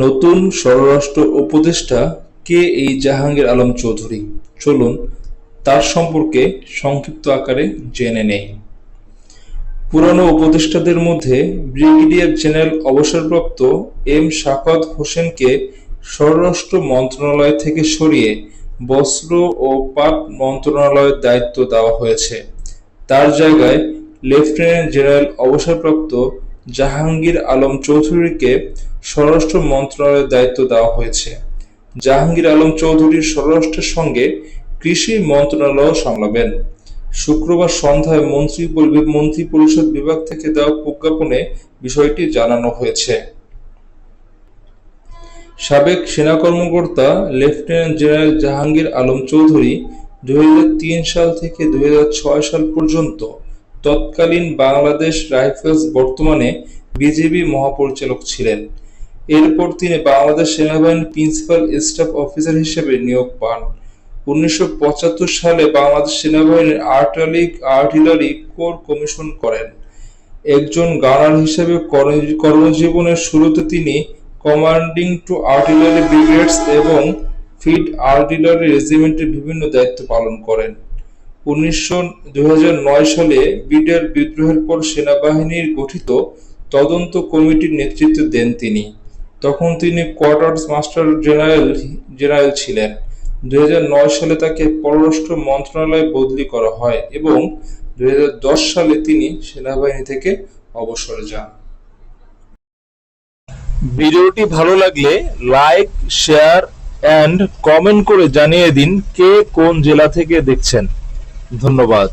নতুন স্বরাষ্ট্র উপদেষ্টা কে এই জাহাঙ্গীর আলম চৌধুরী? চলুন, তার সম্পর্কে সংক্ষিপ্ত আকারে জেনে নেই। পুরানো উপদেষ্টাদের মধ্যে ব্রিগেডিয়ার জেনারেল অবসরপ্রাপ্ত এম শাকাত হোসেনকে স্বরাষ্ট্র মন্ত্রণালয় থেকে সরিয়ে বস্ত্র ও পাট মন্ত্রণালয়ের দায়িত্ব দেওয়া হয়েছে। তার জায়গায় লেফটেন্যান্ট জেনারেল অবসরপ্রাপ্ত জাহাঙ্গীর আলম চৌধুরীকে স্বরাষ্ট্র মন্ত্রণালয়ের দায়িত্ব দেওয়া হয়েছে। জাহাঙ্গীর আলম চৌধুরীর স্বরাষ্ট্রের সঙ্গে কৃষি মন্ত্রণালয় সামলাবেন। শুক্রবার সন্ধ্যায় মন্ত্রী মন্ত্রী পরিষদ বিভাগ থেকে দেওয়া প্রজ্ঞাপনে বিষয়টি জানানো হয়েছে। সাবেক সেনা কর্মকর্তা লেফটেন্যান্ট জেনারেল জাহাঙ্গীর আলম চৌধুরী দুই হাজার তিন সাল থেকে দুই হাজার ছয় সাল পর্যন্ত তৎকালীন বাংলাদেশ রাইফেলস বর্তমানে বিজেপি মহাপরিচালক ছিলেন। এরপর তিনি বাংলাদেশ সেনাবাহিনীর প্রিন্সিপাল স্টাফ অফিসার হিসেবে নিয়োগ পান। উনিশশো পঁচাত্তর সালে বাংলাদেশ সেনাবাহিনীর আর্টালিক আর্টিলারি কোর কমিশন করেন। একজন গানার হিসেবে কর্ম- কর্মজীবনের শুরুতে তিনি কমান্ডিং টু আর্টিলারি ব্রিগেডস এবং ফিল্ড আর্টিলারি রেজিমেন্টের বিভিন্ন দায়িত্ব পালন করেন। উনিশশো সালে বিডের বিদ্রোহের পর সেনাবাহিনীর গঠিত তদন্ত কমিটির নেতৃত্ব দেন তিনি। তখন তিনি কোয়ার্টার্স মাস্টার জেনারেল জেনারেল ছিলেন। দুই হাজার নয় সালে তাকে পররাষ্ট্র মন্ত্রণালয়ে বদলি করা হয় এবং দুই হাজার দশ সালে তিনি সেনাবাহিনী থেকে অবসরে যান। ভিডিওটি ভালো লাগলে লাইক, শেয়ার এন্ড কমেন্ট করে জানিয়ে দিন কে কোন জেলা থেকে দেখছেন। ধন্যবাদ।